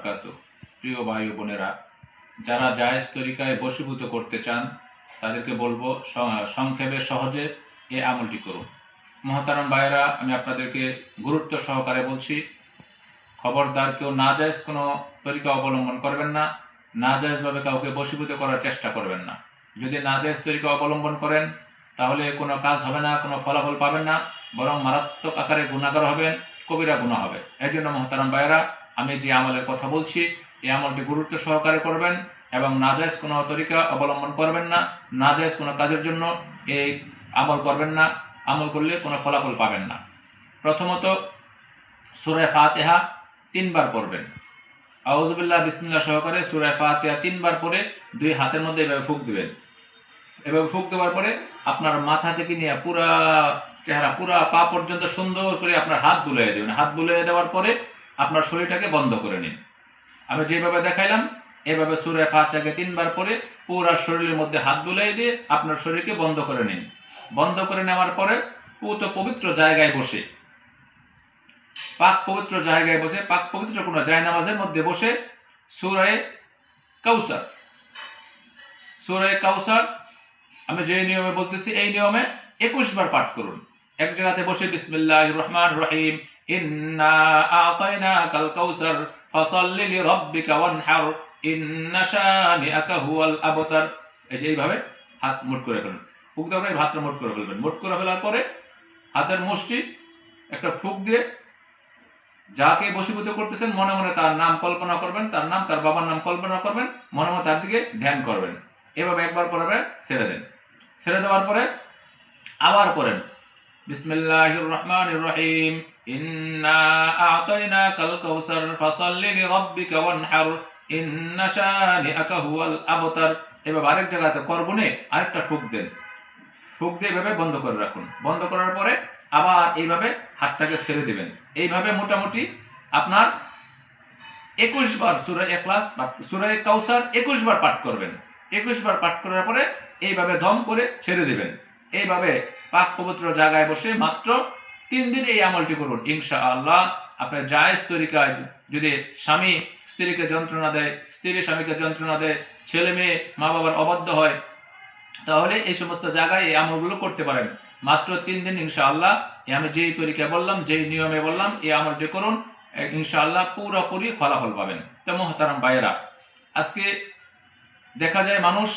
বারকাত প্রিয় ভাই বোনেরা, যারা জায়েজ তরিকায় বশীভূত করতে চান, তাদেরকে বলব সংক্ষেপে সহজে এ আমলটি করুন। মহতারাম ভাইয়েরা, আমি আপনাদেরকে গুরুত্ব সহকারে বলছি, খবরদার কেউ না জায়েজ কোনো তরিকা অবলম্বন করবেন না না জায়েজভাবে কাউকে বশীভূত করার চেষ্টা করবেন না। যদি না জায়েজ তরিকা অবলম্বন করেন, তাহলে কোনো কাজ হবে না, কোনো ফলাফল পাবেন না, বরং মারাত্মক আকারে গুণাগার হবেন, কবিরা গুণা হবে। এই জন্য মহতারাম ভাইয়েরা আমি যে আমলের কথা বলছি, এই আমলটি গুরুত্ব সহকারে করবেন এবং নাজায়জ কোনো তরিকা অবলম্বন করবেন না নাজায়জ কোনো কাজের জন্য এই আমল করবেন না, আমল করলে কোনো ফলাফল পাবেন না। প্রথমত সুরে ফাতেহা তিনবার পড়বেন। আউজুবিল্লাহ বিসমিল্লাহ সহকারে সুরে ফাতেহা তিনবার পরে দুই হাতের মধ্যে এভাবে ফুক দিবেন। এভাবে ফুক দেওয়ার পরে আপনার মাথা থেকে নিয়ে পুরা চেহারা, পুরা পা পর্যন্ত সুন্দর করে আপনার হাত বুলিয়ে দেবেন। হাত বুলিয়ে দেওয়ার পরে আপনার শরীরটাকে বন্ধ করে নিন। আমি যেভাবে দেখাইলাম, এভাবে সুরে ফাতিহাকে তিনবার পরে পুরা শরীরের মধ্যে হাত বুলিয়ে দিয়ে আপনার শরীরকে বন্ধ করে নিন। বন্ধ করে নেওয়ার পরে পুত পবিত্র জায়গায় বসে, পাক পবিত্র জায়গায় বসে, পাক পবিত্র কোনো জায়নামাজের মধ্যে বসে সুরায় কাউসার। সুরায় কাউসার, আমি যে নিয়মে বলতেছি, এই নিয়মে একুশ বার পাঠ করুন। এক জায়গাতে বসে বিসমিল্লাহ রহমান রহিম আতাইনা কাল কাউসার, ফসল্লি লিরাব্বিকা ওয়ানহার, ইন্না শানিআকা হুয়াল আবতার। এই যে এইভাবে হাত মুট করে ফেলুন। ফুক দেওয়ার হাতটা মুট করে ফেলবেন। মুট করে ফেলার পরে হাতের মুষ্টি একটা ফুক দিয়ে যাকে বশীভূত করতেছেন, মনে মনে তার নাম কল্পনা করবেন, তার নাম, তার বাবার নাম কল্পনা করবেন, মনে মনে তার দিকে ধ্যান করবেন। এভাবে একবার পরে ছেড়ে দেন। ছেড়ে দেওয়ার পরে আবার পড়েন। বিসমিল্লাহির রহমানির রহিম ইন্না আ'তাইনাকাল কাউসার ফাসাল্লি লিরাব্বিকা ওয়ানহার। ইন্না শানিআকা হুয়াল আবতার। এভাবে আরেক জায়গাতে করবনে আরেকটা ফুক দেন। ফুক দিয়ে এভাবে বন্ধ করে রাখুন। বন্ধ করার পরে আবার এইভাবে হাতটাকে ছেড়ে দিবেন। এইভাবে মোটামুটি আপনার একুশ বার সুরা এখলাস সুরা কাউসার একুশ বার পাঠ করবেন। একুশ বার পাঠ করার পরে এইভাবে দম করে ছেড়ে দিবেন। এইভাবে পাক পবিত্র জায়গায় বসে মাত্র তিন দিন এই আমলটি করুন ইনশা আল্লাহ আপনার জায়েজ তরিকায় যদি স্বামী স্ত্রীকে যন্ত্রণা দেয়, স্ত্রী স্বামীকে যন্ত্রণা দেয়, ছেলে মেয়ে মা বাবার অবাধ্য হয়, তাহলে এই সমস্ত জায়গায় এই আমলগুলো করতে পারেন। মাত্র তিন দিন, ইনশাআল্লাহ আমি যেই তরিকা বললাম, যেই নিয়মে বললাম, এই আমলটি করুন, ইনশাআল্লাহ পুরোপুরি ফলাফল পাবেন। তো মহতারাম ভাইয়েরা, আজকে দেখা যায় মানুষ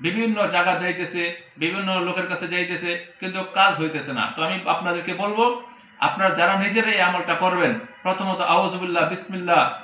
বিভিন্ন জায়গা যাইতেছে, বিভিন্ন লোকের কাছে যাইতেছে, কিন্তু কাজ হইতেছে না। তো আমি আপনাদেরকে বলব, আপনারা যারা নিজেরাই আমলটা করবেন, প্রথমত আউজুবিল্লাহ বিসমিল্লাহ